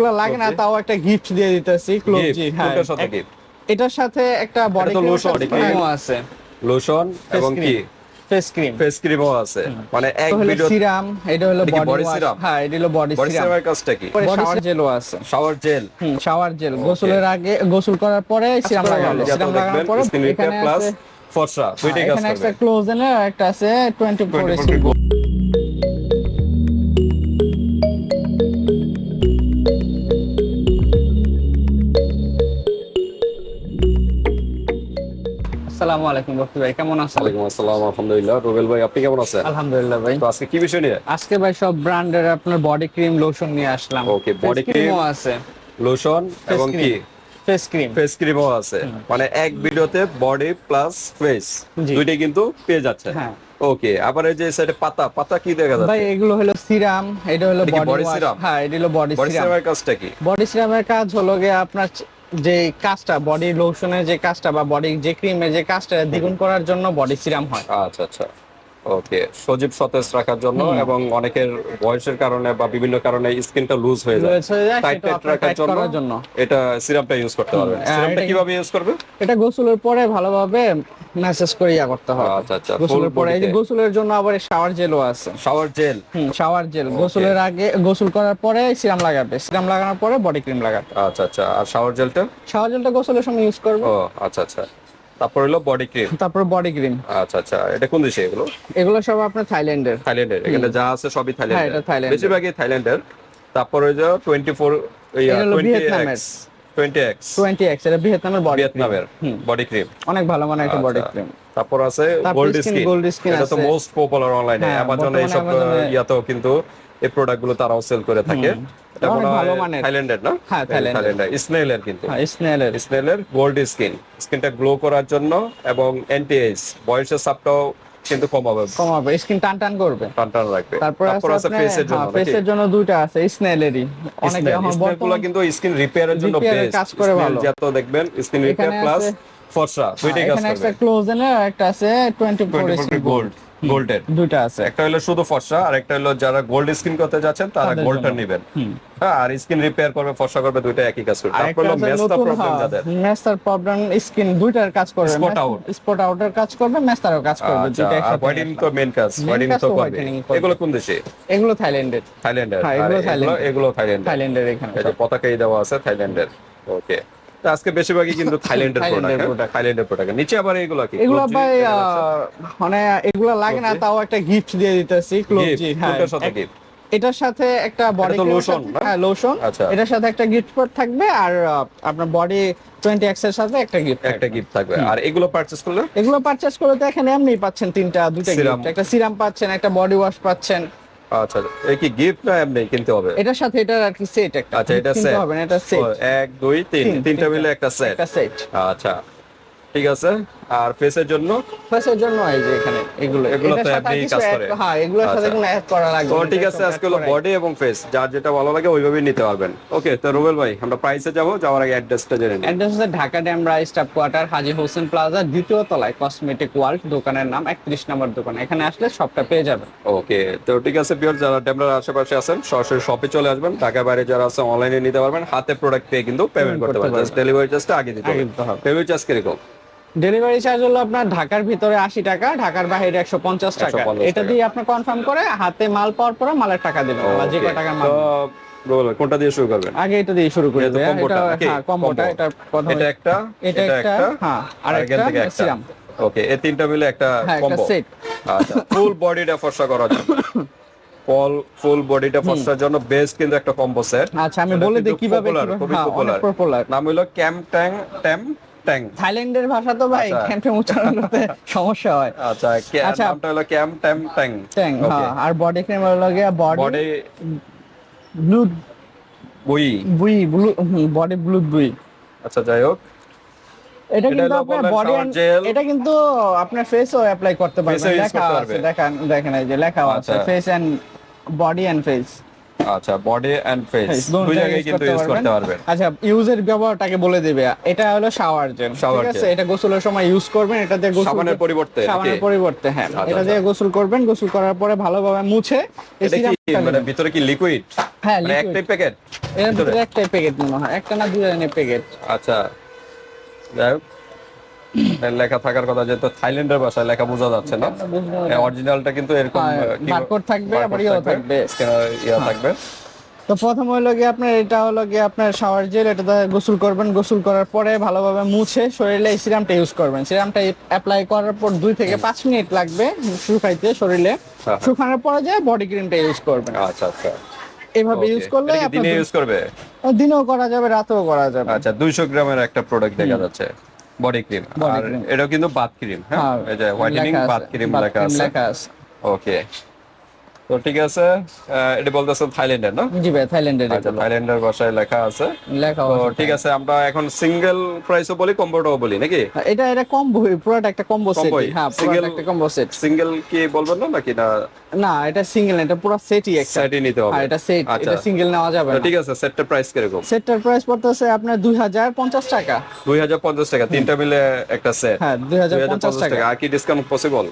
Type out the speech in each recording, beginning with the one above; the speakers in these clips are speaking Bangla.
এগুলা লাগে না তাও একটা গিফট দিয়ে দিতেছি ক্লোজ হ্যাঁ। এটার সাথে একটা বডি body আছে। লোশন এবং কি? ফেস ক্রিম ফেস ক্রিমও আছে। মানে এক ভিডিও সিরাম এটা হলো বডি serum? হ্যাঁ এটা হলো বডি সিরাম বডি সিরামের কাজটা কি? শাওয়ার জেলও আছে। শাওয়ার জেল হুম শাওয়ার জেল গোসলের আগে গোসল করার পরে সিরাম লাগানো সিরাম লাগানোর পরে এখানে প্লাস আছে ফর্সা দুইটাই কাজ এখানে একটা ক্লোজেনের আর একটা আছে 24 24 আসসালামু আলাইকুম বক্তি ভাই কেমন আছেন? ওয়ালাইকুম আসসালাম আলহামদুলিল্লাহ। রুবেল ভাই আপনি কেমন আছেন? আলহামদুলিল্লাহ ভাই। তো আজকে কি বিষয় নিয়ে? আজকে ভাই সব ব্র্যান্ডের আপনার বডি ক্রিম লোশন নিয়ে আসলাম। Body cream, ক্রিমও আছে লোশন এবং কি? ফেস ক্রিম ফেস ক্রিমও আছে। মানে এক ভিডিওতে বডি প্লাস ফেস জি। দুইটাই কিন্তু পেয়ে যাচ্ছে হ্যাঁ। ওকে আবার এই যে সাইডে পাতা পাতা কি দেখা যাচ্ছে? ভাই এগুলো হলো সিরাম এটা হলো বডি ওয়াশ হ্যাঁ এটা হলো বডি সিরাম বডি সিরাম। সিরামের কাজটা কি? বডি সিরামের কাজ হলো গিয়ে আপনার যে কাজটা বডি লোশনের যে কাজটা বা বডি যে ক্রিমের যে কাজটা দ্বিগুণ করার জন্য বডি সিরাম হয়। আচ্ছা আচ্ছা। ওকে সজীব সতেজ রাখার জন্য এবং অনেকের বয়সের কারণে বা বিভিন্ন কারণে স্কিনটা লুজ হয়ে যায়। হয়ে টাইট রাখার জন্য এটা সিরামটা ইউজ করতে পারবেন। আর সিরামটা কীভাবে ইউজ করবে? এটা গোসলের পরে ভালোভাবে মেসেজ করে ইয়া করতে হবে। আচ্ছা, আচ্ছা, গোসলের পরে এই গোসলের জন্য আবার শাওয়ার জেলও আছে। শাওয়ার জেল হুম শাওয়ার জেল গোসলের আগে গোসল করার পরে সিরাম লাগাবে। সিরাম লাগানোর পরে বডি ক্রিম লাগাবে আচ্ছা আচ্ছা আর শাওয়ার জেলটা শাওয়ার জেলটা গোসলের সময় ইউজ করবে। ও আচ্ছা আচ্ছা। তারপর হলো বডি ক্রিম তারপর বডি ক্রিম আচ্ছা আচ্ছা এটা কোন দেশে এগুলো? এগুলো সব আপনার থাইল্যান্ডের। থাইল্যান্ডের এখানে যা আছে সবই হ্যাঁ, থাইল্যান্ডের। বেশিরভাগই থাইল্যান্ডের। তারপর ওই যে টোয়েন্টি ফোর এটা হলো ভিয়েতনামের। এটা বডি ভিয়েতনামের বডি ক্রিম অনেক ভালো মানে একটা বডি। ক্রিম তারপর আছে গোল্ড স্কিন gold skin এটা তো মোস্ট পপুলার অনলাইনে হ্যাঁ, অ্যামাজনে এইসব ইয়াতেও কিন্তু এই প্রোডাক্টগুলো তারাও সেল করে থাকে। এটা মনে ভালো হয় মানের। থাইল্যান্ডের না? হ্যাঁ, থাইল্যান্ডের। স্নেলের কিন্তু। হ্যাঁ স্নেলের স্নেলের গোল্ড স্কিন। স্কিনটা গ্লো করার জন্য এবং অ্যান্টি এজ বয়সের চাপটাও কিন্তু কমাবে কমাবে স্কিন টান টান করবে। টান টান রাখবে তারপর আছে ফেসের জন্য ফেসের জন্য দুইটা আছে স্নেলেরই অনেক এখন স্নেলগুলো কিন্তু স্কিন রিপেয়ারের জন্য বেস্ট কাজ করে ভালো। যত দেখবেন স্কিন রিপেয়ার প্লাস ফর্সা। দুইটাই কাজ এখানে একটা ক্লোজেনের আর একটা আছে 24 গোল্ড গোল্ডের দুইটা আছে। একটা হলো শুধু ফর্সা আর একটা হলো যারা গোল্ড স্কিন করতে যাচ্ছেন তারা গোল্ডটা নেবেন। হ্যাঁ আর স্কিন রিপেয়ার করবে ফর্সা করবে দুইটা একই কাজ করবে। তারপর হলো মেস্তা প্রবলেম যাদের। মেস্তার প্রবলেম স্কিন দুইটার কাজ করবে। Spot out। স্পট আউটের কাজ করবে মেস্তারও কাজ করবে আচ্ছা দুইটা একসাথে হোয়াইটিং তো মেন কাজ। হোয়াইটিং তো করবে। এগুলো কোন দেশে? এগুলো থাইল্যান্ডের থাইল্যান্ডের হ্যাঁ, এগুলো এগুলো থাইল্যান্ডের। এগুলো থাইল্যান্ডের থাইল্যান্ডের এখানে পতাকাই দেওয়া আছে থাইল্যান্ডের ওকে আজকে বেশিরভাগই কিন্তু থাইল্যান্ডের প্রোডাক্ট থাইল্যান্ডের প্রোডাক্ট নিচে আবার এগুলো কি? এগুলো ভাই? মানে এগুলো লাগে না তাও একটা গিফট দিয়ে দিতেছি ক্লোজ হ্যাঁ। সাথে gift? এটার সাথে একটা বডি তো lotion, না? হ্যাঁ লোশন আচ্ছা। এটার সাথে একটা গিফট পট থাকবে আর আপনার বডি 20 এক্সের সাথে একটা গিফট একটা গিফট থাকবে। আর এগুলো পারচেজ করলে? এগুলো পারচেজ করে তো এখানে এমনি পাচ্ছেন তিনটা Serum। গিফট একটা সিরাম পাচ্ছেন একটা বডি ওয়াশ পাচ্ছেন। আচ্ছা এই কি গিফট না এমনি কিনতে হবে? এটার সাথে এটা আর কি সেট একটা। আচ্ছা এটা সেট হবে না এটা সেট এক দুই তিন। তিন, তিনটা তিনটা। মিলে একটা সেট একটা সেট আচ্ছা ঠিক আছে। আর ফেসের জন্য? ফেসের জন্য এই যে এখানে এগুলো। এগুলো তো কিছু কাজ করে। হ্যাঁ এগুলোর সাথে আচ্ছা। কোনো অ্যাড করা লাগবে তো ঠিক আছে আজকে হলো বডি এবং ফেস যার যেটা ভালো লাগে ওইভাবেই নিতে পারবেন। ওকে তো রুবেল ভাই আমরা প্রাইসে যাব যাওয়ার আগে অ্যাড্রেসটা জেনে নিই। অ্যাড্রেস হচ্ছে Dhaka Demra staff quarter Haji Hossain plaza দ্বিতীয় তলায় কসমেটিক ওয়ার্ল্ড দোকানের নাম একত্রিশ নম্বর দোকান। এখানে আসলে সবটা পেয়ে যাবেন। ওকে তো ঠিক আছে পিওর যারা ডেমরার আশেপাশে আছেন সরাসরি শপে চলে আসবেন। ঢাকা বাইরে যারা আছে অনলাইনে নিতে পারবেন। হাতে প্রোডাক্ট পেয়ে কিন্তু পেমেন্ট করতে পারবেন। জাস্ট ডেলিভারি চার্জটা আগে দিতে আগে হবে। দিতে হবে। পেমেন্ট চার্জ কীরকম? ডেলিভারি চার্জ হলো আপনার ঢাকার ভিতরে আশি টাকা ঢাকার বাইরে একশো পঞ্চাশ টাকা। এটা দিয়ে আপনি কনফার্ম করে হাতে মাল পাওয়ার পরে মালের টাকা দেবেন যে টাকার মাল। কোনটা দিয়ে শুরু করবেন? আগে এটা দিয়ে শুরু করে combo-টা এটা হ্যাঁ কম্বোটা এটা প্রথমে। এটা একটা এটা একটা, হ্যাঁ, আর একটা একটা। ওকে এই তিনটা মিলে একটা হ্যাঁ কম্বো সেট আচ্ছা ফুল বডিটা ফর্সা করার জন্য। ফুল ফুল বডিটা ফর্সার জন্য বেস্ট কিন্তু একটা কম্বো সেট আচ্ছা আমি বলে দিই কীভাবে খুবই হ্যাঁ, পপুলার পপুলার নাম হলো ক্যাম ট্যাং ট্যাম ট্যাং থাইল্যান্ডের ভাষা তো ভাই আচ্ছা। উচ্চারণ করতে সমস্যা হয়। আচ্ছা আচ্ছা। নামটা হলো ক্যাম ট্যাম ট্যাং ট্যাং আর বডি ক্রিম হলো গিয়া বডি বডি ব্লু বই বুই ব্লু বডি ব্লু বুই আচ্ছা যাই হোক। এটা কিন্তু আপনার বডি এটা কিন্তু আপনার ফেসও অ্যাপ্লাই করতে পারবেন। লেখা আছে দেখেন দেখেন এই যে লেখা আছে। আচ্ছা। Face and body and face আচ্ছা বডি এন্ড ফেস দুই জায়গায় কিন্তু ইউজ করতে পারবেন। আচ্ছা ইউজের ব্যবহারটাকে বলে দিবে। এটা হলো শাওয়ার জেল ঠিক আছে? এটা গোসলের সময় ইউজ করবেন এটা দিয়ে গোসল সাবানের পরিবর্তে সাবানের পরিবর্তে হ্যাঁ। আচ্ছা, এটা আচ্ছা। দিয়ে গোসল করবেন গোসল করার পরে ভালোভাবে মুছে এটা কি মানে ভিতরে কি লিকুইড হ্যাঁ মানে একটাই প্যাকেট এর ভিতরে একটাই প্যাকেট মনে হয়। একটা না দুই প্যাকেট আচ্ছা। যাই হোক। লেখা থাকার কথা যেহেতু থাইল্যান্ডের ভাষায় লেখা বোঝা যাচ্ছে না। অরিজিনালটা কিন্তু এরকম হ্যাঁ, barcode থাকবে, আবার ইয়েও থাকবে। হ্যাঁ। ইয়া থাকবে। তো প্রথম হলো গিয়ে আপনার এটা হলো গিয়ে আপনার শাওয়ার জেল এটা গোসল করবেন গোসল করার পরে ভালোভাবে মুছে শরীরে এই সিরামটা ইউজ করবেন। সিরামটা অ্যাপ্লাই করার পর দুই থেকে পাঁচ মিনিট লাগবে শুকাইতে শরীরে। হ্যাঁ। শুকানোর পরে যায় বডি ক্রিমটা ইউজ করবেন। আচ্ছা আচ্ছা। এভাবে ইউজ. করলে দিনে ইউজ করবে? দিনেও করা যাবে রাতেও করা যাবে। আচ্ছা 200 গ্রামের একটা প্রোডাক্ট দেখা যাচ্ছে। বডি ক্রিম আর এটাও কিন্তু বাথ ক্রিম হ্যাঁ? হ্যাঁ, এই যে হোয়াইটেনিং বাথ ক্রিম লেখা আছে। ওকে তো ঠিক আছে এটা বলতেছে থাইল্যান্ডের না? জি ভাই থাইল্যান্ডের আচ্ছা থাইল্যান্ডের ভাষায় লেখা আছে। লেখা তো। ঠিক আছে আমরা এখন সিঙ্গেল প্রাইসও বলি কম্বোটাও বলি নাকি? এটা এটা কম্বো পুরোটা একটা কম্বো সেট হ্যাঁ Single- একটা কম্বো সেট সিঙ্গেল কি বলবেন না নাকি না? না এটা সিঙ্গেল এটা পুরো সেটই একটা। সাইডে নিতে হবে। এটা সেট আচ্ছা। এটা সিঙ্গেল নেওয়া যাবে না। ঠিক আছে সেটটা প্রাইস কীরকম? সেটটার প্রাইস পড়তেছে আপনার দুই হাজার পঞ্চাশ টাকা। দুই হাজার পঞ্চাশ টাকা তিনটা মিলে একটা সেট হ্যাঁ দুই হাজার পঞ্চাশ টাকা। আর কি ডিসকাউন্ট পসিবল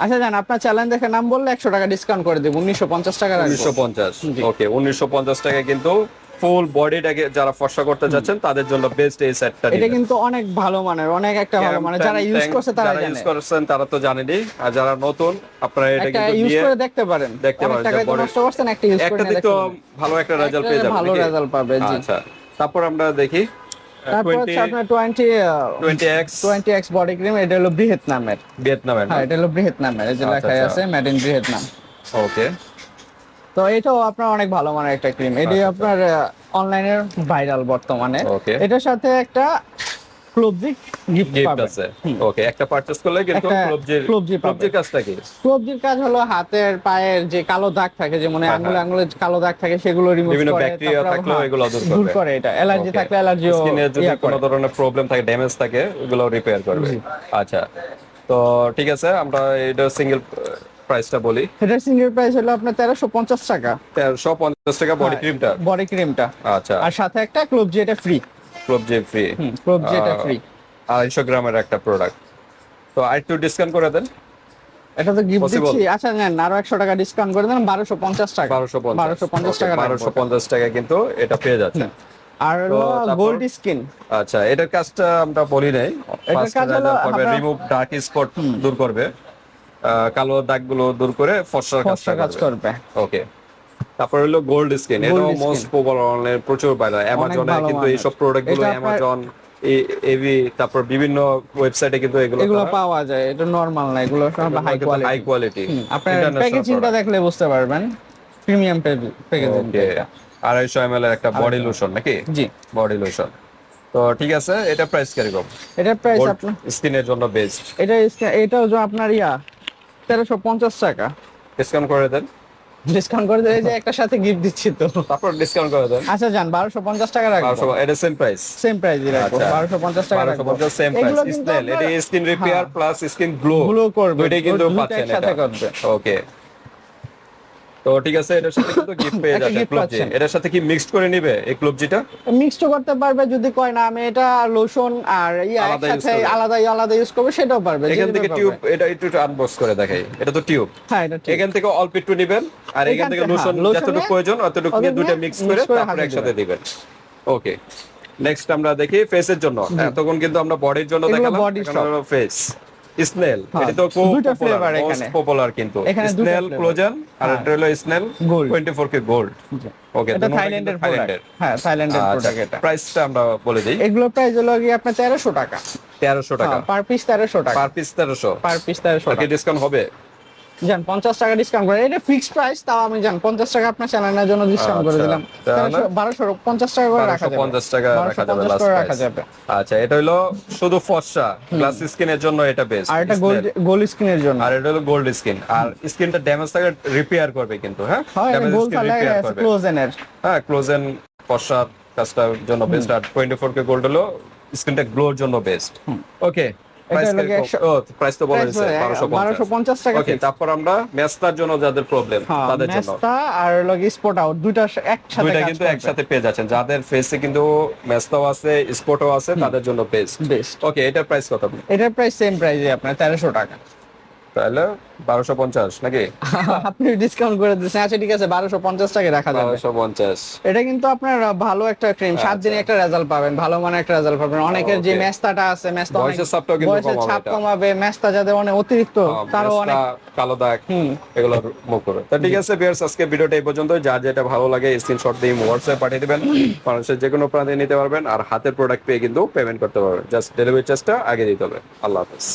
আচ্ছা জান আপনার চ্যালেঞ্জ দেখে নাম বললে একশো টাকা ডিসকাউন্ট করে দেবো উনিশশো পঞ্চাশ টাকা উনিশশো পঞ্চাশ ওকে উনিশশো পঞ্চাশ টাকা কিন্তু ফুল বডিটাকে যারা ফর্সা করতে যাচ্ছেন তাদের জন্য বেস্ট এই সেটটা এটা কিন্তু অনেক ভালো মানের অনেক একটা ভালো মানে যারা ইউজ করছে তারা যারা জানে। ইউজ করছেন তারা তো জানেনি। আর যারা নতুন আপনারা এটা কিন্তু ইউজ করে দেখতে পারেন। দেখতে পারেন টাকা নষ্ট করছেন একটা ইউজ করে একটা তো ভালো একটা রেজাল্ট পেয়ে যাবেন ভালো রেজাল্ট পাবে, জি। আচ্ছা তারপর আমরা দেখি তারপর হচ্ছে আপনার বডি ক্রিম এটা হলো বৃহৎ ভিয়েতনামের হ্যাঁ এটা হলো বৃহৎ এই যে আচ্ছা, আচ্ছা। আছে মেড ইন ভিয়েতনাম ওকে তো এটাও আপনার অনেক ভালো মানের একটা ক্রিম এটি আচ্ছা, আপনার অনলাইনের ভাইরাল বর্তমানে। এটার সাথে একটা ক্লোবজি গিফট আছে। ওকে একটা পারচেজ করলে কিন্তু ক্লবজির ক্লোবজি কাজটা কি? ক্লোবজির কাজ হলো হাতের পায়ের যে কালো দাগ থাকে যেমন হ্যাঁ, আঙ্গুলে আঙ্গুলে কালো দাগ থাকে সেগুলো রিমুভ বিভিন্ন ব্যাকটেরিয়া হ্যাঁ, এগুলো দূর করে এটা। অ্যালার্জি থাকলে অ্যালার্জিও স্কিনে যদি কোনো ধরনের প্রবলেম থাকে ড্যামেজ থাকে ওগুলো রিপেয়ার করবে। আচ্ছা। তো ঠিক আছে আমরা এটা সিঙ্গেল প্রাইসটা বলি। এটার সিঙ্গেল প্রাইস হলো আপনার তেরোশো পঞ্চাশ টাকা। তেরোশো পঞ্চাশ টাকা হ্যাঁ। বডি ক্রিমটা বডি ক্রিমটা আচ্ছা। আর সাথে একটা ক্লোবজি এটা ফ্রি ক্লবজি ফ্রি ক্লোবজি এটা ফ্রি আড়াইশো গ্রামের একটা প্রোডাক্ট তো আর একটু ডিসকাউন্ট করে দেন। এটা তো গিফট দিচ্ছি। আচ্ছা নেন আরও একশো টাকা ডিসকাউন্ট করে দেন বারোশো পঞ্চাশ টাকা। বারোশো পঞ্চাশ। বারোশো পঞ্চাশ টাকা বারোশো পঞ্চাশ টাকা কিন্তু এটা পেয়ে যাচ্ছে। আর হলো গোল্ড স্কিন আচ্ছা এটার কাজটা আমরা বলি নাই। এটার কাজ হলো রিমুভ ডার্ক স্পট দূর করবে। কালো দাগগুলো দূর করে ফর্সার ফসা কাজ করবে। ওকে তারপর হলো গোল্ড স্কিন এটাও মোস্ট পপুলার অনলাইন প্রচুর বাইরে অ্যামাজনে কিন্তু এইসব প্রোডাক্টগুলো এটা অ্যামাজন এভি তারপর বিভিন্ন ওয়েবসাইটে কিন্তু এগুলো এগুলো পাওয়া যায়। এটা নরমাল না এগুলো সব হাই হাই কোয়ালিটি কোয়ালিটি আপনার প্যাকেজিংটা দেখলে বুঝতে পারবেন। প্রিমিয়াম প্যাকেজিং আড়াইশো এম এর একটা বডি লোশন নাকি? জি। বডি লোশন তো ঠিক আছে এটা প্রাইস কীরকম? এটা প্রাইস আপনার স্কিনের জন্য বেস্ট এটা যে আপনার ইয়া তেরোশো পঞ্চাশ টাকা। ডিসকাউন্ট করে দেন। ডিসকাউন্ট করে দেয় যে একটা সাথে গিফট দিচ্ছি তো। তারপর ডিসকাউন্ট করে দেন। আচ্ছা যান বারোশো পঞ্চাশ টাকা রাখব। বারোশো এটা সেম প্রাইস সেম প্রাইসই রাখব আচ্ছা। বারোশো পঞ্চাশ টাকা রাখব। পঞ্চাশ সেম প্রাইস স্নেল এটা skin repair. Plus skin glow glow করবে, এটা কিন্তু পাচ্ছেন একসাথে করবে। ওকে তো ঠিক আছে এটার সাথে কিন্তু গিফট পেয়ে যাচ্ছে gift এটার সাথে কি মিক্সড করে নিবে এই ক্লবজিটা মিক্সড করতে পারবে যদি কয় না আমি এটা লোশন আর ইয়া একসাথে আলাদা আলাদা ইউজ করবে সেটাও পারবে এখান থেকে টিউব এটা একটু আনবক্স করে দেখাই। এটা তো টিউব হ্যাঁ এটা এখান থেকে অল্প একটু নিবেন আর এখান থেকে লোশন হ্যাঁ, যতটুকু প্রয়োজন অতটুকু নিয়ে দুটো মিক্স করে তারপর একসাথে দিবেন। ওকে নেক্সট আমরা দেখি ফেসের জন্য। তখন কিন্তু আমরা বডির জন্য দেখালাম ফেস স্নেল হ্যাঁ, এটা তো খুব পপুলার। পপুলার কিন্তু। Snail flavor। আর হ্যাঁ। এটা হলো স্নেল 24 কে গোল্ড ওকে এটা থাইল্যান্ডের প্রোডাক্ট হ্যাঁ থাইল্যান্ডের প্রোডাক্ট এটা। প্রাইসটা আমরা বলে দিই। এগুলো প্রাইস হলো কি আপনার তেরোশো টাকা। 1300 টাকা। পার পিস তেরোশো টাকা। পার পিস 1300 পার পিস তেরোশো ওকে টাকা। ডিসকাউন্ট হবে? জান পঞ্চাশ টাকা ডিসকাউন্ট করে। এটা ফিক্সড প্রাইস তাও আমি জান পঞ্চাশ টাকা আপনার চ্যানেলের জন্য ডিসকাউন্ট করে আচ্ছা, দিলাম। বারোশো পঞ্চাশ টাকা করে রাখা যাবে। 1250 টাকা রাখা যাবে 1250 লাস্ট করে প্রাইস রাখা যাবে। আচ্ছা এটা হলো শুধু ফর্সা গ্লাস স্কিনের জন্য এটা বেস্ট আর এটা গোল্ড গোল্ড স্কিনের জন্য। আর এটা হলো গোল্ড স্কিন আর স্কিনটা ড্যামেজ থাকে রিপেয়ার করবে কিন্তু হ্যাঁ? ড্যামেজ স্কিন রিপেয়ার করবে। ক্লোজেনের হ্যাঁ ক্লোজেন ফর্সা কাজটার জন্য বেস্ট আর 24 কে গোল্ড হলো স্কিনটা গ্লোর জন্য বেস্ট ওকে প্রাইস হলো গিয়ে একশো- ও প্রাইস তো বলে Price 1250 1250 টাকা ওকে তারপর আমরা মেস্তার জন্য যাদের প্রবলেম হ্যাঁ তাদের জন্য। মেস্তা আর লগে স্পট আউট দুইটা একসাথে দুইটা কিন্তু একসাথে পেয়ে যাচ্ছেন। যাদের ফেসে কিন্তু মেস্তাও আছে স্পটও আছে তাদের জন্য বেস্ট বেস্ট ওকে এটার প্রাইস কত? আপনি এটার প্রাইস সেম প্রাইসে আপনার তেরোশো টাকা। তাহলে বারোশো পঞ্চাশ নাকি? আপনি ডিসকাউন্ট করে দিচ্ছেন আচ্ছা ঠিক আছে বারোশো পঞ্চাশ টাকা রাখা যাবে। বারোশো পঞ্চাশ। এটা কিন্তু আপনার ভালো একটা ক্রিম সাত দিনে একটা রেজাল্ট পাবেন ভালো মানে একটা রেজাল্ট পাবেন। অনেকের যে মেস্তাটা আছে মেস্তা বয়সের ছাপটাও কিন্তু বয়সের ছাপ কমাবে মেস্তা যাদের অনেক অতিরিক্ত তারও অনেক কালো দাগ এগুলো মুখ তো ঠিক আছে বিয়ার্স আজকে ভিডিওটা এই পর্যন্ত। যার যেটা ভালো লাগে স্ক্রিনশট দিয়ে হোয়াটসঅ্যাপ পাঠিয়ে দিবেন। মানুষের যে কোনো প্রান্তে নিতে পারবেন আর হাতের প্রোডাক্ট পেয়ে কিন্তু পেমেন্ট করতে পারবেন। জাস্ট ডেলিভারি চার্জটা আগে দিতে হবে। আল্লাহ হাফেজ।